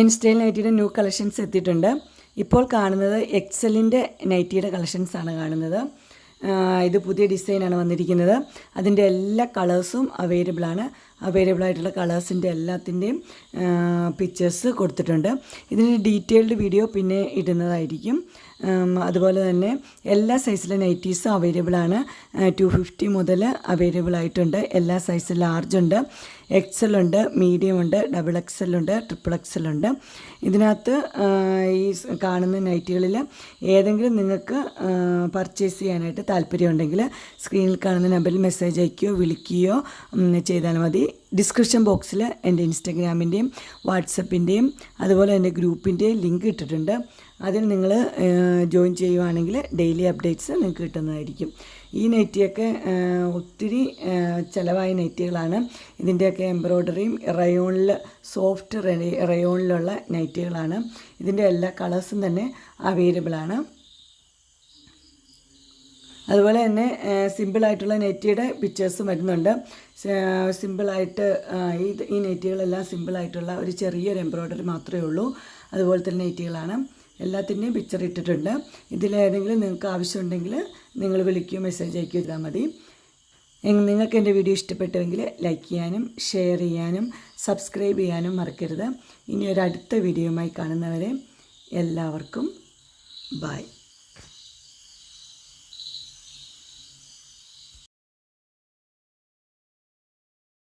N style നൈറ്റിയുടെ new collections എത്തിയിട്ടുണ്ട്. ഇപ്പോൾ കാണുന്നത് എക്സലിന്റെ നൈറ്റിയുടെ കളക്ഷൻസ് ആണ് കാണുന്നത്. ഇത് പുതിയ ഡിസൈനാണ് വന്നിരിക്കുന്നത്. അതിന്റെ എല്ലാ കളേഴ്സും അവൈലബിൾ ആണ്. അവൈലബിൾ ആയിട്ടുള്ള കളേഴ്സിന്റെ എല്ലാത്തിന്റെയും പിക്ചേഴ്സ് കൊടുത്തിട്ടുണ്ട്. ഇതിന് ഡീറ്റെയിൽഡ് വീഡിയോ പിന്നെ ഇടുന്നതായിരിക്കും. അതുപോലെ തന്നെ എല്ലാ സൈസിലെ നൈറ്റീസും അവൈലബിൾ ആണ്. ടു ഫിഫ്റ്റി മുതൽ അവൈലബിൾ ആയിട്ടുണ്ട്. എല്ലാ സൈസിൽ ലാർജ് ഉണ്ട്. എക്സൽ ഉണ്ട് മീഡിയം ഉണ്ട് ഡബിൾ എക്സൽ ഉണ്ട് ട്രിപ്പിൾ എക്സൽ ഉണ്ട്. ഇതിനകത്ത് ഈ കാണുന്ന നൈറ്റികളിൽ ഏതെങ്കിലും നിങ്ങൾക്ക് പർച്ചേസ് ചെയ്യാനായിട്ട് താല്പര്യമുണ്ടെങ്കിൽ സ്ക്രീനിൽ കാണുന്ന നമ്പറിൽ മെസ്സേജ് അയക്കുകയോ വിളിക്കുകയോ ചെയ്താൽ മതി. ഡിസ്ക്രിപ്ഷൻ ബോക്സിൽ എന്റെ ഇൻസ്റ്റഗ്രാമിന്റെയും വാട്സപ്പിന്റെയും അതുപോലെ എന്റെ ഗ്രൂപ്പിന്റെയും ലിങ്ക് ഇട്ടിട്ടുണ്ട്. അതിൽ നിങ്ങൾ ജോയിൻ ചെയ്യുവാണെങ്കിൽ ഡെയിലി അപ്ഡേറ്റ്സ് നിങ്ങൾക്ക് കിട്ടുന്നതായിരിക്കും. ഈ നെറ്റിയൊക്കെ ഒത്തിരി ചിലവായ നെറ്റികളാണ്. ഇതിന്റെയൊക്കെ എംബ്രോയ്ഡറിയും റയോണിൽ സോഫ്റ്റ് റയോണിലുള്ള നൈറ്റികളാണ്. ഇതിന്റെ എല്ലാ കളേഴ്സും തന്നെ അവൈലബിൾ ആണ്. അതുപോലെ തന്നെ സിമ്പിളായിട്ടുള്ള നെറ്റിയുടെ പിക്ചേഴ്സും വരുന്നുണ്ട്. സിമ്പിളായിട്ട് ഈ ഈ നെറ്റികളെല്ലാം സിമ്പിളായിട്ടുള്ള ഒരു ചെറിയൊരു എംബ്രോയ്ഡറി മാത്രമേ ഉള്ളൂ. അതുപോലെ തന്നെ നെറ്റികളാണ്. എല്ലാത്തിന്റെയും പിക്ചർ ഇട്ടിട്ടുണ്ട്. ഇതിലേതെങ്കിലും നിങ്ങൾക്ക് ആവശ്യമുണ്ടെങ്കിൽ നിങ്ങൾ വിളിക്കുകയോ മെസ്സേജ് അയക്കുകയോ ചെയ്താൽ മതി. നിങ്ങൾക്ക് എന്റെ വീഡിയോ ഇഷ്ടപ്പെട്ടുവെങ്കിൽ ലൈക്ക് ചെയ്യാനും ഷെയർ ചെയ്യാനും സബ്സ്ക്രൈബ് ചെയ്യാനും മറക്കരുത്. ഇനി ഒരു അടുത്ത വീഡിയോയുമായി കാണുന്നവരെ എല്ലാവർക്കും ബായ്